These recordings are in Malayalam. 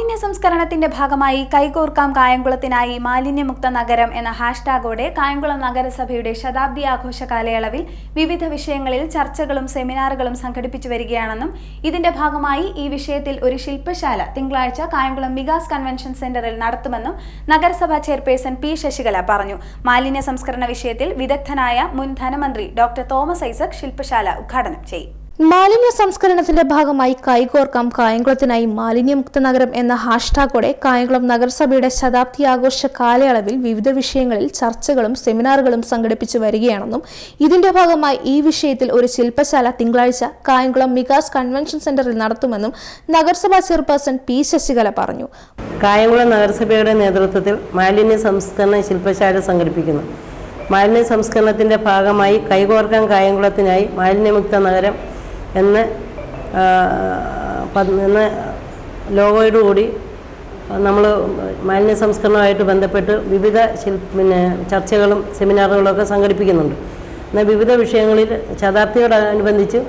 മാലിന്യ സംസ്കരണത്തിന്റെ ഭാഗമായി കൈകോർക്കാം കായംകുളത്തിനായി മാലിന്യമുക്ത നഗരം എന്ന ഹാഷ്ടാഗോടെ കായംകുളം നഗരസഭയുടെ ശതാബ്ദി ആഘോഷ കാലയളവിൽ വിവിധ വിഷയങ്ങളിൽ ചർച്ചകളും സെമിനാറുകളും സംഘടിപ്പിച്ചു വരികയാണെന്നും ഇതിന്റെ ഭാഗമായി ഈ വിഷയത്തിൽ ഒരു ശില്പശാല തിങ്കളാഴ്ച കായംകുളം വികാസ് കൺവെൻഷൻ സെന്ററിൽ നടത്തുമെന്നും നഗരസഭാ ചെയർപേഴ്സൺ പി ശശികല പറഞ്ഞു. മാലിന്യ സംസ്കരണ വിഷയത്തിൽ വിദഗ്ധനായ മുൻ ധനമന്ത്രി ഡോക്ടർ തോമസ് ഐസക് ശില്പശാല ഉദ്ഘാടനം ചെയ്യും. മാലിന്യ സംസ്കരണത്തിന്റെ ഭാഗമായി കൈകോർക്കാം കായംകുളത്തിനായി മാലിന്യമുക്ത നഗരം എന്ന ഹാഷ്ടാഗോടെ കായംകുളം നഗരസഭയുടെ ശതാബ്ദി ആഘോഷ കാലയളവിൽ വിവിധ വിഷയങ്ങളിൽ ചർച്ചകളും സെമിനാറുകളും സംഘടിപ്പിച്ചു വരികയാണെന്നും ഇതിന്റെ ഭാഗമായി ഈ വിഷയത്തിൽ ഒരു ശില്പശാല തിങ്കളാഴ്ച കായംകുളം മികാസ് കൺവെൻഷൻ സെന്ററിൽ നടത്തുമെന്നും നഗരസഭാ ചെയർപേഴ്സൺ പി ശശികല പറഞ്ഞു. കായംകുളം നഗരസഭയുടെ നേതൃത്വത്തിൽ മാലിന്യ സംസ്കരണ ശില്പശാല സംഘടിപ്പിക്കുന്നു. മാലിന്യ സംസ്കരണത്തിന്റെ ഭാഗമായി കൈകോർക്കാൻ കായംകുളത്തിനായി മാലിന്യമുക്ത നഗരം എന്ന് എന്ന് ലോഗോയോടുകൂടി നമ്മൾ മാലിന്യ സംസ്കരണവുമായിട്ട് ബന്ധപ്പെട്ട് വിവിധ ശിൽ പിന്നെ ചർച്ചകളും സെമിനാറുകളൊക്കെ സംഘടിപ്പിക്കുന്നുണ്ട് എന്നാൽ വിവിധ വിഷയങ്ങളിൽ ശതാബ്ദിയോടനുബന്ധിച്ച്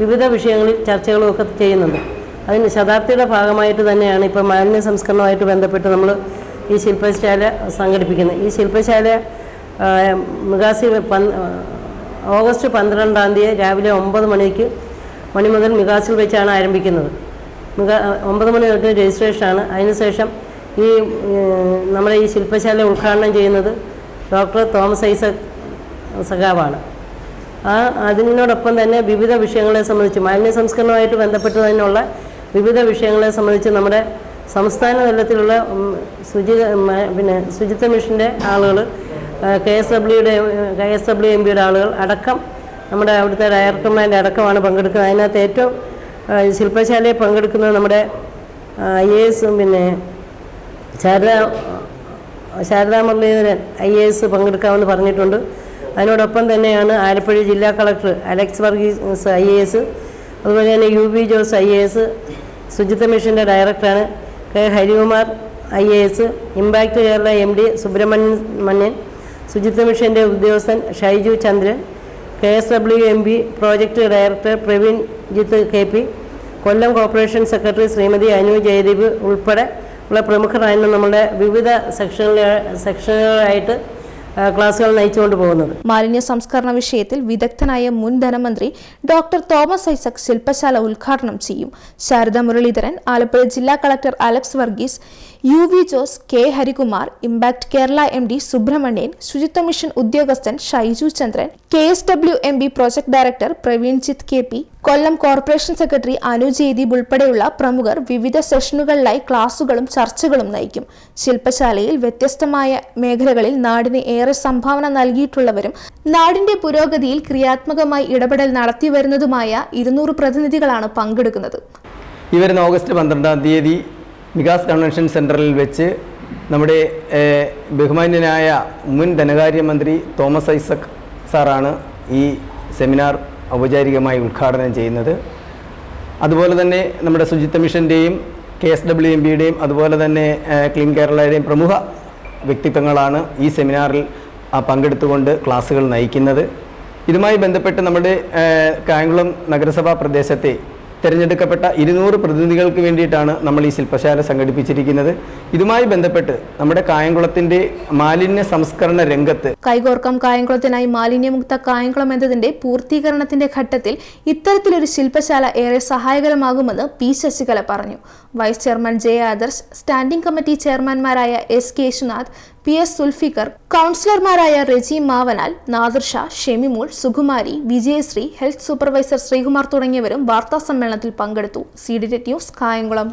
വിവിധ വിഷയങ്ങളിൽ ചർച്ചകളുമൊക്കെ ചെയ്യുന്നുണ്ട് അതിന് ശതാബ്ദിയുടെ ഭാഗമായിട്ട് തന്നെയാണ് ഇപ്പോൾ മാലിന്യ സംസ്കരണവുമായിട്ട് ബന്ധപ്പെട്ട് നമ്മൾ ഈ ശില്പശാല സംഘടിപ്പിക്കുന്നത് ഈ ശില്പശാല മികാസി ഓഗസ്റ്റ് പന്ത്രണ്ടാം തീയതി രാവിലെ ഒമ്പത് മണിക്ക് മണി മുതൽ മികാസിൽ വെച്ചാണ് ആരംഭിക്കുന്നത്. മിക ഒമ്പത് മണി തൊട്ട് രജിസ്ട്രേഷനാണ്. അതിനുശേഷം ഈ നമ്മുടെ ഈ ശില്പശാല ഉദ്ഘാടനം ചെയ്യുന്നത് ഡോക്ടർ തോമസ് ഐസക് സഖാവാണ്. ആ അതിനോടൊപ്പം തന്നെ വിവിധ വിഷയങ്ങളെ സംബന്ധിച്ച് മാലിന്യ സംസ്കരണവുമായിട്ട് ബന്ധപ്പെട്ട് തന്നെയുള്ള വിവിധ വിഷയങ്ങളെ സംബന്ധിച്ച് നമ്മുടെ സംസ്ഥാന തലത്തിലുള്ള ശുചി പിന്നെ ശുചിത്വ മിഷന്റെ ആളുകൾ കെ എസ് ഡബ്ല്യുടെ കെ എസ് ഡബ്ല്യു എം പിയുടെ ആളുകൾ അടക്കം നമ്മുടെ അവിടുത്തെ ഡയറക്ടർമാരുടെ അടക്കമാണ് പങ്കെടുക്കുന്നത്. അതിനകത്ത് ഏറ്റവും ശില്പശാലയിൽ പങ്കെടുക്കുന്നത് നമ്മുടെ ഐ എ എസും പിന്നെ Sharada Sharada Muraleedharan I A S പങ്കെടുക്കാമെന്ന് പറഞ്ഞിട്ടുണ്ട്. അതിനോടൊപ്പം തന്നെയാണ് ആലപ്പുഴ ജില്ലാ collector Alex Varghese I A S അതുപോലെ തന്നെ U B Jose I A S ശുചിത്വ മിഷന്റെ ഡയറക്ടറാണ് K Harikumar I A S impact Kerala M D Subrahmanyan Manyan ശുചിത്വ മിഷന്റെ ഉദ്യോഗസ്ഥൻ Shaiju Chandran K S W M P project director Praveen Jith K P Kollam corporation secretary Srimathi Anu Jayadeep ഉൾപ്പെടെ ഉള്ള പ്രമുഖരായിരുന്നു നമ്മുടെ വിവിധ സെക്ഷനിലെ സെക്ഷനുകളായിട്ട് ആ, ക്ലാസ്സുകൾ നയിച്ചുകൊണ്ട് പോകുന്നത്. മാലിന്യ സംസ്കരണ വിഷയത്തിൽ വിദഗ്ധനായ മുൻ ധനമന്ത്രി ഡോക്ടർ തോമസ് ഐസക് ശില്പശാല ഉദ്ഘാടനം ചെയ്യും. ശാരദ മുരളീധരൻ ആലപ്പുഴ ജില്ലാ collector Alex Varghese U V Jose K Harikumar impact Kerala M D Subrahmanyan ശുചിത്വ മിഷൻ ഉദ്യോഗസ്ഥൻ Shaiju Chandran K S W M B project director Praveen Jith K P Kollam corporation secretary Anu Jaydeep ഉൾപ്പെടെയുള്ള പ്രമുഖർ വിവിധ സെഷനുകളിലായി ക്ലാസുകളും ചർച്ചകളും നയിക്കും. ശില്പശാലയിൽ വ്യത്യസ്തമായ മേഖലകളിൽ നാടിന് ഏറെ സംഭാവന നൽകിയിട്ടുള്ളവരും നാടിന്റെ പുരോഗതിയിൽ ക്രിയാത്മകമായി ഇടപെടൽ നടത്തിവരുന്നതുമായ ഇരുന്നൂറ് പ്രതിനിധികളാണ് പങ്കെടുക്കുന്നത്. വരുന്ന ഓഗസ്റ്റ് പന്ത്രണ്ടാം തീയതി വികാസ് കൺവെൻഷൻ സെന്ററിൽ വെച്ച് നമ്മുടെ ബഹുമാന്യനായ മുൻ ധനകാര്യമന്ത്രി തോമസ് ഐസക് സാറാണ് ഈ സെമിനാർ ഔപചാരികമായി ഉദ്ഘാടനം ചെയ്യുന്നത്. അതുപോലെ തന്നെ നമ്മുടെ ശുചിത്വ മിഷന്റെയും കെ എസ് ഡബ്ല്യു എം ബിയുടെയും അതുപോലെ തന്നെ ക്ലീൻ കേരളയുടെയും പ്രമുഖ വ്യക്തിത്വങ്ങളാണ് ഈ സെമിനാറിൽ പങ്കെടുത്തുകൊണ്ട് ക്ലാസ്സുകൾ നയിക്കുന്നത്. ഇതുമായി ബന്ധപ്പെട്ട് നമ്മുടെ കായംകുളം നഗരസഭാ പ്രദേശത്തെ തിരഞ്ഞെടുക്കപ്പെട്ട ഇരുന്നൂറ് പ്രതിനിധികൾക്ക് വേണ്ടിയിട്ടാണ് നമ്മൾ ഈ ശില്പശാല സംഘടിപ്പിച്ചിരിക്കുന്നത്. ഇതുമായി ബന്ധപ്പെട്ട് നമ്മുടെ കായംകുളത്തിന്റെ മാലിന്യ സംസ്കരണ രംഗത്ത് കൈകോർക്കം കായംകുളത്തിനായി മാലിന്യമുക്ത കായംകുളം എന്നതിന്റെ പൂർത്തീകരണത്തിന്റെ ഘട്ടത്തിൽ ഇത്തരത്തിലൊരു ശില്പശാല ഏറെ സഹായകരമാകുമെന്ന് പി ശശികല പറഞ്ഞു. Vice chairman J Adarsh standing committee ചെയർമാൻമാരായ S K Yesunath P S Sulfikar കൗൺസിലർമാരായ റെജി മാവനാൽ നാദിർഷ ഷെമിമോൾ സുകുമാരി വിജയശ്രീ ഹെൽത്ത് സൂപ്പർവൈസർ ശ്രീകുമാർ തുടങ്ങിയവരും വാർത്താ സമ്മേളനത്തിൽ പങ്കെടുത്തു. C D news Kayamkulam.